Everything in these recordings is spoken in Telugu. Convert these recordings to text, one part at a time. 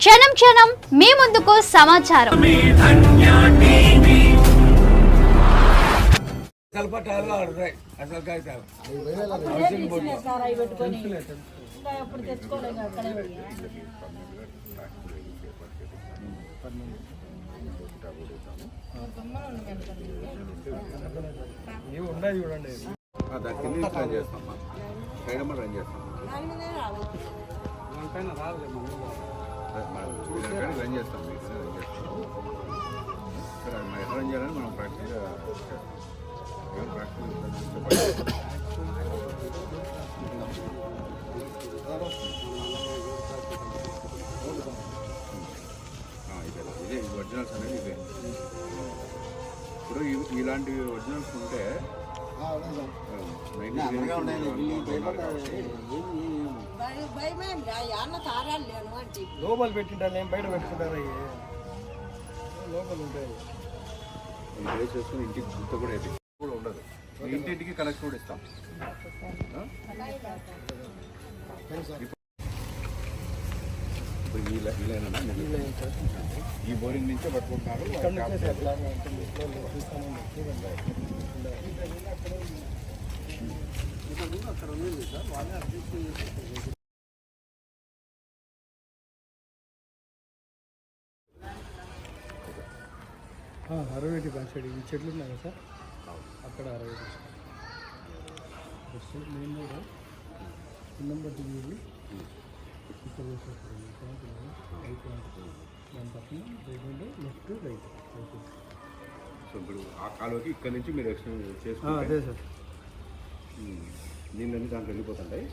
క్షణం క్షణం మీ ముందుకు సమాచారం. చూడండి రన్ చేస్తాం రన్ చేస్తాం మనం చూసిన కాడికి రన్ చేస్తాం మీకు రన్ చేస్తాం ఇక్కడ మనం ఎట్లా రన్ చేయాలని మనం ప్రాక్టీస్ ఏం ప్రాక్టీస్ ఇదే ఇదే ఒరిజినల్స్ అనేది ఇదే ఇప్పుడు ఇవి- ఇలాంటి ఒరిజినల్స్ ఉంటే లోపల పెట్టింటారు నేను బయట పెట్టుకుంటారు అయ్యి లోపల ఉంటాయి. చేసుకుని ఇంటికి గుర్తు కూడా కూడా ఉండదు. ఇంటింటికి కనెక్షన్ కూడా ఇస్తాం? ఈ బోరింగ్ నుంచే పట్టుకుంటున్నారు. సార్. ఆ, అరవై ఒకటి పంచాడు ఈ చెట్లు ఉన్నాయి కదా సార్? అక్కడ అరవై ఒకటి మెయిన్ రోడ్ నెంబర్ దిగి ఇక్కడ. రైట్ దాని పక్కన రైట్ లెఫ్ట్ రైట్ సో ఇప్పుడు ఆ కాలువకి ఇక్కడ నుంచి మీరు ఎక్స్టెండ్ అదే చేసుకుంటే సార్ నీళ్ళన్నీ దాంట్లో వెళ్ళిపోతుంటాయి.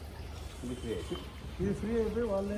ఇది ఫ్రీ అయితే. ఇది ఫ్రీ అయిపోయి వాళ్ళే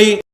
చూడండి